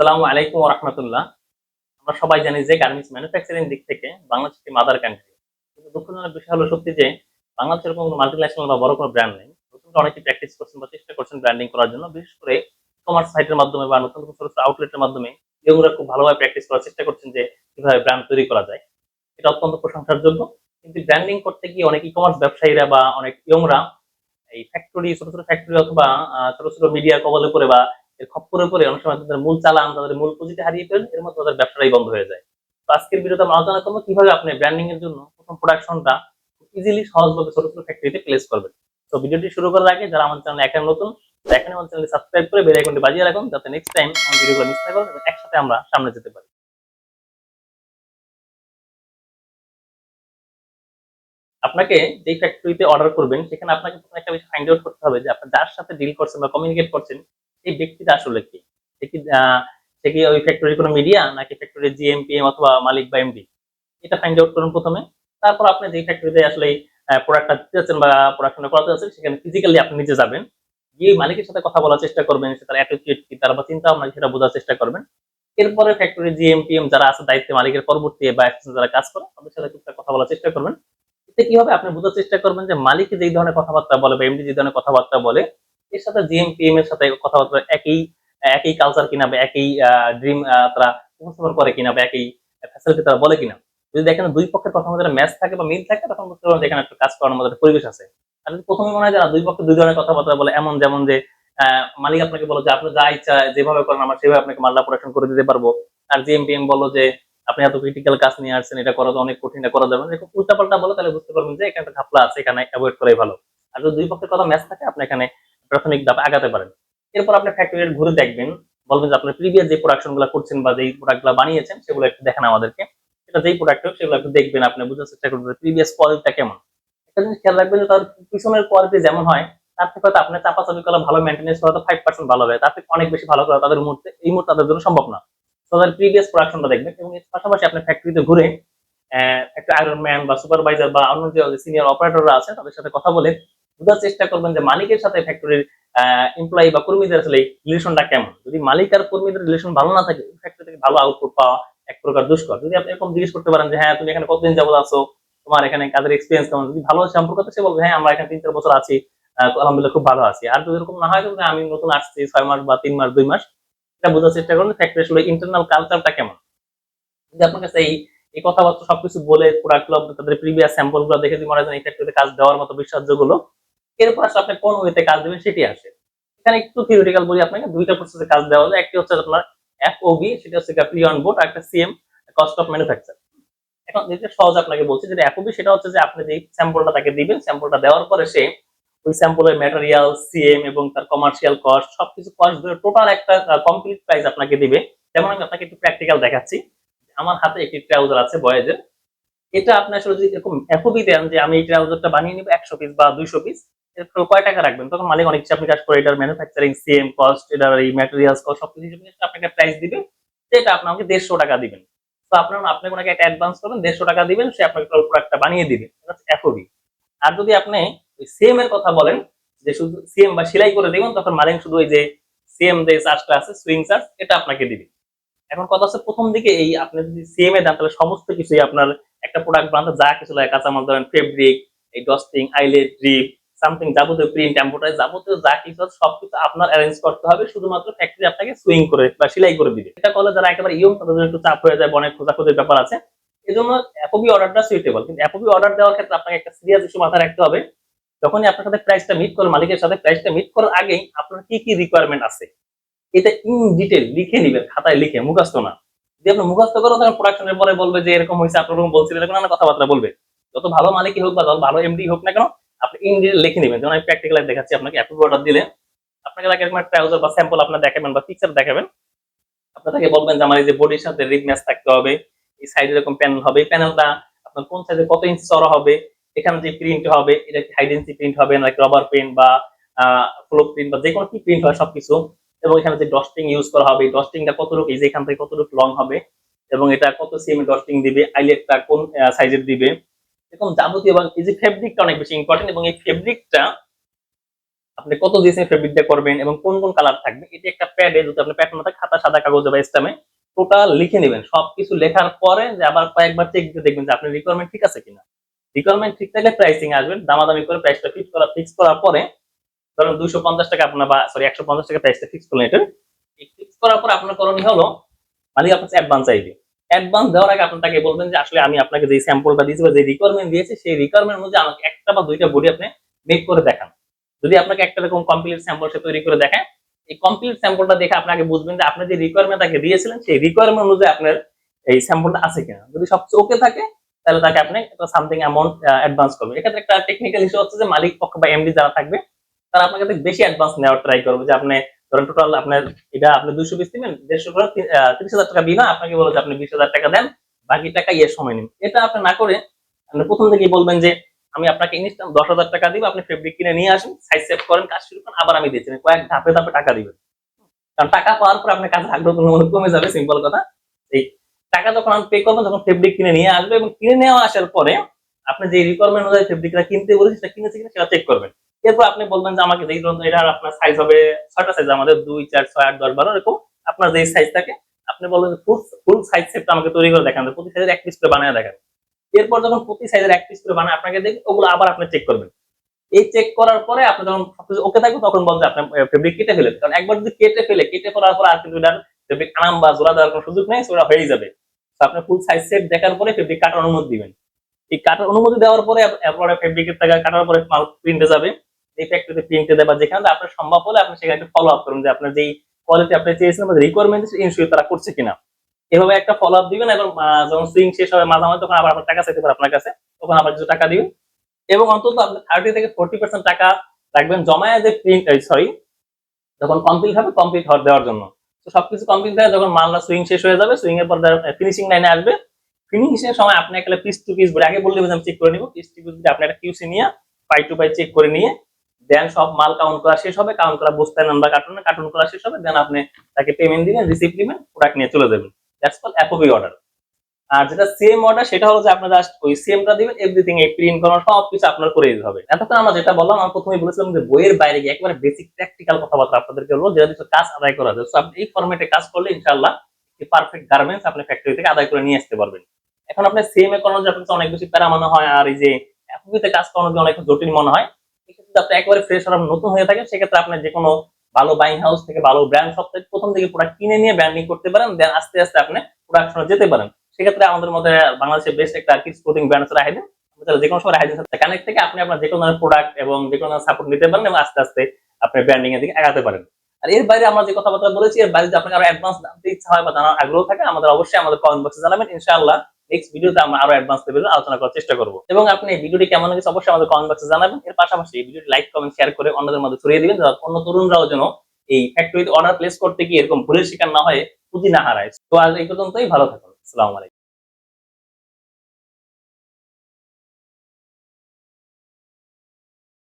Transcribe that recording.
আসসালামু আলাইকুম রহমতুল্লাহ আমরা সবাই জানি যে গার্মেন্টস ম্যানুফ্যাকচারিং দিক থেকে বাংলাদেশ একটি মাদার কান্ট্রি কিন্তু দুঃখজনক বিষয় হলো সত্যি যে বাংলাদেশের কোনো মাল্টিন্যাশনাল বা বড় কোনো ব্র্যান্ড নেই। নতুন অনেকে প্র্যাকটিস করছেন বা চেষ্টা করছেন ব্র্যান্ডিং করার জন্য। বিশেষ করে কমার্স সাইটের মাধ্যমে বা নতুন ছোট আউটলেটের মাধ্যমে ইয়ংরা খুব ভালোভাবে প্র্যাকটিস করার চেষ্টা করছেন যে কীভাবে ব্র্যান্ড তৈরি করা যায়। এটা অত্যন্ত প্রশংসার যোগ্য কিন্তু ব্র্যান্ডিং করতে গিয়ে অনেক ই কমার্স ব্যবসায়ীরা বা অনেক ইয়ংরা এই ফ্যাক্টরি ছোট ছোট ফ্যাক্টরি অথবা ছোট ছোট মিডিয়ার কবলে করে বা এর খপ্পরে পরে অনেক সময় তাদের মূল চালান, তাদের মূল পুঁজিটা হারিয়ে ফেলেন, এর মধ্যে তাদের ব্যবসাটাই বন্ধ হয়ে যায়। তো আজকের ভিডিওতে আমরা আলোচনা করব কীভাবে আপনি ব্র্যান্ডিং এর জন্য প্রথম প্রোডাকশনটা ইজিলি সহজভাবে ছোট ছোট ফ্যাক্টরিতে প্লেস করবেন। তো ভিডিওটি শুরু করার আগে যারা আমার চ্যানেল এখন নতুন এখানে আমার চ্যানেল সাবস্ক্রাইব করে বেল আইকনটি বাজিয়ে রাখুন, যাতে নেক্সট টাইম আমার ভিডিওগুলো মিস না করেন এবং একসাথে আমরা সামনে যেতে পারি। আপনাকে যেই ফ্যাক্টরিতে অর্ডার করবেন, সেখানে আপনাকে প্রথমে একটা বিষয় ফাইন্ড আউট করতে হবে যে আপনি যার সাথে ডিল করছেন বা কমিউনিকেট করছেন এই ব্যক্তিটা আসলে কি? সে কি সে কি ওই ফ্যাক্টরির কোনো মিডিয়া নাকি ফ্যাক্টরির জিএমপিএম অথবা মালিক বা এমডি এটা ফাইন্ড আউট করুন প্রথমে। তারপর আপনি যেই ফ্যাক্টরিতে আসলে প্রোডাক্টটা দিতে যাচ্ছেন বা প্রোডাকশনটা করাতে যাচ্ছেন সেখানে ফিজিক্যালি আপনি নিজে যাবেন। গিয়ে মালিকের সাথে কথা বলার চেষ্টা করবেন, সে তার অ্যাটিটিউড কি, তার বা চিন্তা ভাবনা সেটা বোঝার চেষ্টা করবেন। এরপরে ফ্যাক্টরি জিএমপিএম যারা আছে দায়িত্বে মালিকের পরবর্তী বা যারা কাজ করে, তাদের সাথে টুকটাক কথা বলার চেষ্টা করবেন। এতে কি হবে আপনি বোঝার চেষ্টা করবেন যে মালিক যেই ধরনের কথাবার্তা বলে বা এমডি যে ধরনের কথাবার্তা বলে এর সাথে জিএমপিএম এর সাথে কথাবার্তা একই একই কালচার কিনা বা একই ড্রিম তারা উপস্থাপন করে কিনা বা একই ফ্যাসিলিটি তারা বলে কিনা। যদি দেখেন দুই পক্ষের কথা ম্যাচ থাকে বা মিল থাকে, তখন বুঝতে পারবেন এখানে একটা কাজ মধ্যে পরিবেশ আছে। আর যদি প্রথমে মনে হয় দুই পক্ষে দুই ধরনের কথাবার্তা বলে এমন যেমন যে মালিক আপনাকে বলো যে, আপনি যা ইচ্ছা যেভাবে করেন, আমরা সেভাবে আপনাকে মাল্লা প্রোডাকশন করে দিতে পারব। আর জিএমপিএম বলো যে, আপনি এত ক্রিটিক্যাল কাজ নিয়ে আসছেন, এটা করা অনেক কঠিন করা যাবে না। এরকম উল্টাপাল্টা বলে তাহলে বুঝতে পারবেন যে এখানে একটা ঘাপলা আছে, এখানে অ্যাভয়েড করাই ভালো। আর যদি দুই পক্ষের কথা ম্যাচ থাকে, আপনি এখানে প্রাথমিক ধাপে আগাতে পারেন। এরপর আপনি ফ্যাক্টরি ঘুরে দেখবেন, বলবেন যে আপনি প্রিভিয়াস যে প্রোডাকশনগুলো করছেন বা যেই প্রোডাক্টগুলো বানিয়েছেন, সেগুলো একটু দেখেন আমাদেরকে। এটা যেই প্রোডাক্ট হোক, সেগুলো একটু দেখবেন, আপনি বোঝার চেষ্টা করবেন প্রিভিয়াস কোয়ালিটিটা কেমন। একটা জিনিস খেয়াল রাখবেন যে তার পিছনের কোয়ালিটি যেমন হয়, তার থেকে হয়তো আপনার চাপাচাপি করা ভালো মেনটেন্স হয়তো ফাইভ পার্সেন্ট ভালো হবে তার থেকে অনেক বেশি ভালো করা তাদের মুহূর্তে, এই মুহূর্তে তাদের জন্য সম্ভব না। তাদের প্রিভিয়াস প্রোডাকশনটা দেখবেন এবং এর পাশাপাশি আপনি ফ্যাক্টরিতে ঘুরে একটা আয়রন ম্যান বা সুপারভাইজার বা অন্য যে সিনিয়র অপারেটররা আছে, তাদের সাথে কথা বলে বোঝার চেষ্টা করবেন যে মালিকের সাথে ফ্যাক্টরির এমপ্লয়ি বা কর্মীদের আসলে রিলেশনটা কেমন? যদি মালিক আর কর্মীদের রিলেশন ভালো না থাকে ফ্যাক্টরি থেকে ভালো আউটপুট পাওয়া এক প্রকার দুষ্কর। যদি আপনি এরকম জিজ্ঞেস করতে পারেন যে হ্যাঁ তুমি এখানে কতদিন যাবত আছো? তোমার এখানে কাজের এক্সপিরিয়েন্স কেমন? যদি ভালো সম্পর্ক সে বলবে হ্যাঁ আমরা এখানে তিন চার বছর আছি আলহামদুলিল্লাহ খুব ভালো আছি। আর যদি এরকম না হয়, তাহলে আমি নতুন আসছি, ছয় মাস বা তিন মাস, দুই মাস। এটা বোঝার চেষ্টা করুন ফ্যাক্টরি আসলে ইন্টারনাল কালচারটা কেমন। যদি আপনার কাছে এই এই কথাবার্তা সবকিছু বলে প্রোডাক্টগুলো তাদের প্রিভিয়াস স্যাম্পলগুলো দেখে যদি মনে হয় এই ফ্যাক্টরিতে কাজ দেওয়ার মতো বিশ্বাসযোগ্য এরপর আসলে আপনি কোন ওয়েতে কাজ দেবেন সেটি আসে এখানে একটু থিওরিটিক্যাল বলি আপনাকে, দুইটা প্রসেসে কাজ দেওয়া যায়। একটি হচ্ছে আপনার এফওবি সেটা হচ্ছে প্রি অন বোর্ড আর একটা সিএম কস্ট অফ ম্যানুফ্যাকচার এখন যেটা সহজ আপনাকে বলছি, যেটা এফওবি সেটা হচ্ছে যে আপনি যে স্যাম্পলটা তাকে দিবেন স্যাম্পলটা দেওয়ার পরে সে ওই স্যাম্পলের ম্যাটেরিয়াল সিএম এবং তার কমার্শিয়াল কস্ট সবকিছু কস্ট ধরে টোটাল একটা কমপ্লিট প্রাইস আপনাকে দিবে। যেমন আমি আপনাকে একটু প্র্যাকটিক্যাল দেখাচ্ছি। আমার হাতে একটি ট্রাউজার আছে বয়েজের এটা আপনি আসলে যদি এরকম এফওবি দেন যে আমি এই ট্রাউজারটা বানিয়ে নিব একশো পিস বা দুইশো পিস এরপর কয় টাকা রাখবেন? তখন মালিক অনেক হিসাব নিকাশ করে, এটার ম্যানুফ্যাকচারিং সিএম কস্ট এটার এই ম্যাটেরিয়ালস কস্ট সবকিছু হিসাব আপনাকে প্রাইস দিবে সেটা আপনাকে দেড়শো টাকা দিবেন। তো আপনার আপনি ওনাকে একটা অ্যাডভান্স করবেন, দেড়শো টাকা দিবেন, সে আপনাকে প্রোডাক্টটা বানিয়ে দিবে। এফওবি আর যদি আপনি ওই সিএম এর কথা বলেন, যে শুধু সিএম বা সেলাই করে দিবেন, তখন মালিক শুধু ওই যে সিএম যে চার্জটা আছে সুইং চার্জ এটা আপনাকে দিবে। এখন কথা হচ্ছে প্রথম দিকে এই আপনি যদি সিএম এ দেন, তাহলে সমস্ত কিছুই আপনার একটা প্রোডাক্ট বানাতে, যা কিছু লাগে, কাঁচামাল ধরেন ফেব্রিক এই ডস্টিং আইলেট ড্রিপ সামথিং যাবতীয় প্রিন্ট এম্বোটারি যাবতীয় যা কিছু সবকিছু আপনার অ্যারেঞ্জ করতে হবে। শুধুমাত্র ফ্যাক্টরি আপনাকে সুইং করে বা সেলাই করে দিবে। এটা করলে যারা একেবারে ইয়ং তাদের জন্য একটু চাপ হয়ে যায় অনেক খোঁজাখুঁজির ব্যাপার আছে। এই জন্য অ্যাপোবি অর্ডারটা সুইটেবল কিন্তু অ্যাপোবি অর্ডার দেওয়ার ক্ষেত্রে আপনাকে একটা সিরিয়াস ইস্যু মাথায় রাখতে হবে। যখনই আপনার সাথে প্রাইসটা মিট করে, মালিকের সাথে প্রাইসটা মিট করার আগেই আপনার কি কি রিকোয়ারমেন্ট আছে? এটা ইন ডিটেল লিখে নিবেন, খাতায় লিখে, মুখস্থ না। যদি আপনি মুখস্থ করো তখন প্রোডাকশনের পরে বলবে যে এরকম হয়েছে, আপনার বলছিলেন এরকম নানা কথাবার্তা বলবে। যত ভালো মালিকই হোক বা ভালো এমডি হোক না কেন আপনি ইন ডিটেল লিখে নেবেন। যেমন আমি প্র্যাকটিক্যাল দেখাচ্ছি আপনাকে অ্যাপোবি অর্ডার দিলে আপনাকে তাকে একটা ট্রাউজার বা স্যাম্পল আপনার দেখাবেন বা পিকচার দেখাবেন। আপনি তাকে বলবেন যে আমার এই যে বডির সাথে রিপ ম্যাচ থাকতে হবে, এই সাইডে এরকম প্যানেল হবে। প্যানেলটা আপনার কোন সাইজে কত ইঞ্চি চড়া হবে, এখানে যে প্রিন্ট হবে, এটা কি হাইডেন্সি প্রিন্ট হবে, নাকি রবার প্রিন্ট বা ফ্লো প্রিন্ট বা যে কোনো কি প্রিন্ট হয় সবকিছু। এবং এখানে যে ডস্টিং ইউজ করা হবে ডস্টিংটা কতটুকু এই যে এখান থেকে কতটুকু লং হবে, এবং এটা কত সিএম ডস্টিং দিবে আইলেটটা কোন সাইজের দিবে। এরকম যাবতীয় এবং এই যে ফেব্রিকটা অনেক বেশি ইম্পর্টেন্ট এবং এই ফেব্রিকটা আপনি কত জিএসএম ফেব্রিকটা করবেন এবং কোন কোন কালার থাকবে, এটা একটা প্যাডে যদি আপনি প্যাড মতো খাতা, সাদা কাগজে বা স্টামে টোটাল লিখে নেবেন। সবকিছু লেখার পরে যে আবার কয়েকবার চেক দিয়ে দেখবেন যে আপনার রিকোয়ারমেন্ট ঠিক আছে কিনা। রিকোয়ারমেন্ট ঠিক থাকলে প্রাইসিং আসবেন। দামাদামি করে প্রাইসটা ফিক্স করা ফিক্স করার পরে ধরুন দুশো পঞ্চাশ টাকা আপনার বা সরি একশো পঞ্চাশ টাকা প্রাইসটা ফিক্স করলেন। এটা ফিক্স করার পর আপনার করণীয় হলো মালিক আপনার অ্যাডভান্স চাইবে। অ্যাডভান্স দেওয়ার আগে আপনি তাকে বলবেন যে, আসলে আমি আপনাকে যে স্যাম্পলটা দিয়েছি বা যে রিকোয়ারমেন্ট দিয়েছি, সেই রিকোয়ারমেন্ট অনুযায়ী আমাকে একটা বা দুইটা বডি আপনি মেক করে দেখান। যদি আপনাকে একটা রকম কমপ্লিট স্যাম্পল সে তৈরি করে দেখায়, এই কমপ্লিট স্যাম্পলটা দেখে আপনাকে বুঝবেন যে, আপনি যে রিকোয়ারমেন্ট তাকে দিয়েছিলেন, সেই রিকোয়ারমেন্ট অনুযায়ী আপনার এই স্যাম্পলটা আছে কিনা। যদি সবচেয়ে ওকে থাকে, তাহলে তাকে আপনি একটা সামথিং অ্যামাউন্ট অ্যাডভান্স করবেন। এক্ষেত্রে একটা টেকনিক্যাল ইস্যু হচ্ছে যে মালিক পক্ষ বা এমডি যারা থাকবে, তারা আপনাকে বেশি অ্যাডভান্স নেওয়ার ট্রাই করবে যে, আপনি ধরেন টোটাল আপনার এটা আপনি দুইশো পিস দিবেন দেড়শো করে তিরিশ হাজার টাকা বিনা, আপনাকে বলে যে আপনি বিশ হাজার টাকা দেন, বাকি টাকা ইয়ে সময় নিন। এটা আপনি না করে আপনি প্রথম থেকেই বলবেন যে আমি আপনাকে ইনস্ট্যান্ট দশ হাজার টাকা দিব, আপনি ফেব্রিক কিনে নিয়ে আসুন সাইজ সেভ করেন, কাজ শুরু করেন, আবার আমি দিচ্ছি। কয়েক ধাপে ধাপে টাকা দিবেন। কারণ টাকা পাওয়ার পর আপনার কাছে আগ্রহ কমে যাবে সিম্পল কথা। এই টাকা যখন আমি পে করবেন তখন ফেব্রিক কিনে নিয়ে আসবে এবং কিনে নেওয়া আসার পরে আপনি যে রিকোয়ারমেন্ট অনুযায়ী ফেব্রিকটা কিনতে বলেছি সেটা কিনেছে কিনা সেটা চেক করবেন। এরপর আপনি বলবেন যে আমাকে যেই ধরুন এটা আপনার সাইজ হবে ছয়টা সাইজ আমাদের দুই, চার, ছয়, আট, দশ, বারো, এরকম আপনার যেই সাইজ থাকে, আপনি বলবেন ফুল ফুল সাইজ সেটটা আমাকে তৈরি করে দেখান প্রতি সাইজের এক পিস করে বানিয়ে দেখান। এরপর যখন প্রতি সাইজের এক পিস করে বানায়, আপনাকে দেখি ওগুলো আবার আপনি চেক করবেন। এই চেক করার পরে আপনি যখন সবকিছু ওকে থাকবে, তখন বলতে আপনি ফেব্রিক কেটে ফেলেন। কারণ একবার যদি কেটে ফেলে, কেটে ফেলার পর আর কিন্তু ফেব্রিক আনাম বা জোড়া দেওয়ার কোনো সুযোগ নেই সেটা হয়ে যাবে। তো আপনি ফুল সাইজ সেট দেখার পরে ফেব্রিক কাটার অনুমতি দিবেন। এই কাটার অনুমতি দেওয়ার পরে এরপরে ফেব্রিকের টাকা কাটার পরে মাল প্রিন্টে যাবে। এই ফ্যাক্টরিতে দেবে বা যেখানে আপনার সম্ভব হলে আপনি সেখানে ফলো আপ করুন যে আপনার যেই কোয়ালিটি আপনি বা রিকোয়ারমেন্ট তারা করছে কিনা। এভাবে একটা ফলো আপ দিবেন এবং যখন সুইং শেষ হবে মাঝামাঝি তখন আবার আপনার টাকা চাইতে পারে আপনার কাছে, তখন আবার কিছু টাকা দিবেন। এবং অন্তত আপনি থার্টি থেকে ফোর্টি পার্সেন্ট টাকা রাখবেন জমায় যে প্রিন্ট সরি যখন কমপ্লিট হবে কমপ্লিট দেওয়ার জন্য। তো সবকিছু কমপ্লিট হয়ে যখন মালটা সুইং শেষ হয়ে যাবে সুইং এর পর ফিনিশিং লাইনে আসবে। ফিনিশিং এর সময় আপনি একটা পিস টু পিস বলে আগে বললে আমি চেক করে নিব। পিস টু পিস আপনি একটা কিউসি নিয়ে পাই টু পাই চেক করে নিয়ে দেন সব মাল কাউন্ট করা শেষ হবে কাউন্ট করা বস্তায় নাম্বার কার্টুনে কার্টুন করা শেষ হবে দেন আপনি তাকে পেমেন্ট দিবেন রিসিপ্ট দিবেন প্রোডাক্ট নিয়ে চলে যাবেন। দ্যাটস কল অ্যাপোবি অর্ডার আর যেটা সেম অর্ডার সেটা হলো যে আপনার জাস্ট ওই সেমটা দিবেন এভরিথিং এই প্রিন্ট করা সব কিছু আপনার করে দিতে হবে। এতক্ষণ আমরা যেটা বললাম, আমি প্রথমে বলেছিলাম যে বইয়ের বাইরে গিয়ে একবারে বেসিক প্র্যাকটিক্যাল কথাবার্তা আপনাদেরকে বলব, যেটা কিছু কাজ আদায় করা যায়। আপনি এই ফরম্যাটে কাজ করলে ইনশাআল্লাহ একটি পারফেক্ট গার্মেন্টস আপনি ফ্যাক্টরি থেকে আদায় করে নিয়ে আসতে পারবেন। এখন আপনি সেম এ করানো যে আপনার অনেক বেশি প্যারা মনে হয়, আর এই যে অ্যাপোবিতে কাজ করানো অনেক জটিল মনে হয়। যদি আপনি একবারে ফ্রেশ আর নতুন হয়ে থাকেন, সেক্ষেত্রে আপনি যে কোনো ভালো বাইং হাউস থেকে ভালো ব্র্যান্ড সব থেকে প্রথম থেকে প্রোডাক্ট কিনে নিয়ে ব্র্যান্ডিং করতে পারেন দেন আস্তে আস্তে আপনি প্রোডাকশনে যেতে পারেন। সেক্ষেত্রে আমাদের মধ্যে বাংলাদেশের বেস্ট একটা কিডস ক্লোথিং ব্র্যান্ড আছে রাহিদিন যে কোনো সময় রাহিদিন কানেক্ট থেকে আপনি আপনার যে কোনো ধরনের প্রোডাক্ট এবং যে কোনো সাপোর্ট নিতে পারেন এবং আস্তে আস্তে আপনি ব্র্যান্ডিং এর দিকে আগাতে পারেন। আর এর বাইরে আমরা যে কথাবার্তা বলেছি, এর বাইরে যদি আপনার আরও অ্যাডভান্স জানতে ইচ্ছা হয় বা জানার আগ্রহ থাকে, আমাদের অবশ্যই আমাদের কমেন্ট বক্সে জানাবেন। ইনশাআল্লাহ নেক্সট ভিডিওতে আমরা আরও অ্যাডভান্স লেভেলে আলোচনা করার চেষ্টা করব। এবং আপনি এই ভিডিওটি কেমন লেগেছে অবশ্যই আমাদের কমেন্ট বক্সে জানাবেন। এর পাশাপাশি এই ভিডিওটি লাইক কমেন্ট শেয়ার করে অন্যদের মধ্যে ছড়িয়ে দিবেন যাতে অন্য তরুণরাও যেন এই ফ্যাক্টরিতে অর্ডার প্লেস করতে গিয়ে এরকম ভুলের শিকার না হয়ে পুঁজি না হারায়। তো আজ এই পর্যন্তই, ভালো থাকুন। আসসালামু আলাইকুম।